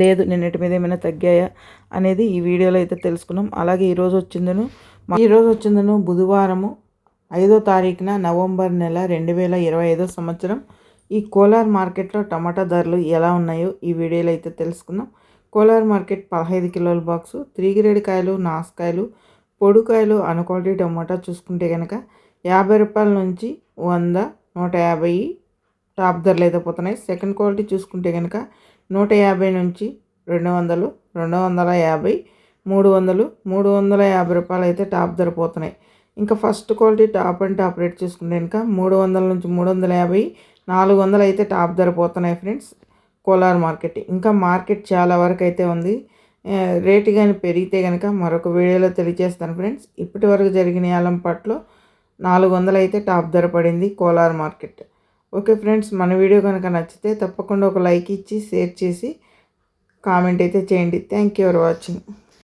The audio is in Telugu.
లేదు నిన్నటి మీద ఏమైనా తగ్గాయా అనేది ఈ వీడియోలో అయితే తెలుసుకున్నాం. అలాగే ఈరోజు వచ్చిందను ఈరోజు వచ్చిందను బుధవారము ఐదో తారీఖున నవంబర్ నెల రెండు వేల ఇరవై ఐదో సంవత్సరం. ఈ కోలార్ మార్కెట్లో టమాటా ధరలు ఎలా ఉన్నాయో ఈ వీడియోలో అయితే తెలుసుకుందాం. కోలార్ మార్కెట్ పదహైదు కిలోల బాక్సు త్రీ గ్రేడ్ కాయలు నాసుకాయలు పొడుకాయలు క్వాలిటీ టమాటా చూసుకుంటే కనుక యాభై రూపాయల నుంచి వంద నూట యాభై టాప్ ధరలు అయితే పోతున్నాయి. సెకండ్ క్వాలిటీ చూసుకుంటే కనుక నూట యాభై నుంచి రెండు వందలు రెండు వందల యాభై మూడు వందలు మూడు వందల యాభై రూపాయలు అయితే టాప్ ధర పోతున్నాయి. ఇంకా first quality top and top rate చూసుకుంటే ఇంకా మూడు వందల నుంచి మూడు వందల యాభై నాలుగు వందలు అయితే టాప్ ధర పోతున్నాయి ఫ్రెండ్స్. కోలార్ మార్కెట్. ఇంకా మార్కెట్ చాలా వరకు అయితే ఉంది. రేటు కానీ పెరిగితే కనుక మరొక వీడియోలో తెలియజేస్తాను ఫ్రెండ్స్. ఇప్పటి వరకు జరిగిన ఆలంపాట్లో నాలుగు వందలు అయితే టాప్ ధర పడింది కోలార్ మార్కెట్. ఓకే ఫ్రెండ్స్ మన వీడియో కనుక నచ్చితే తప్పకుండా ఒక లైక్ ఇచ్చి షేర్ చేసి కామెంట్ అయితే చేయండి. Thank you for watching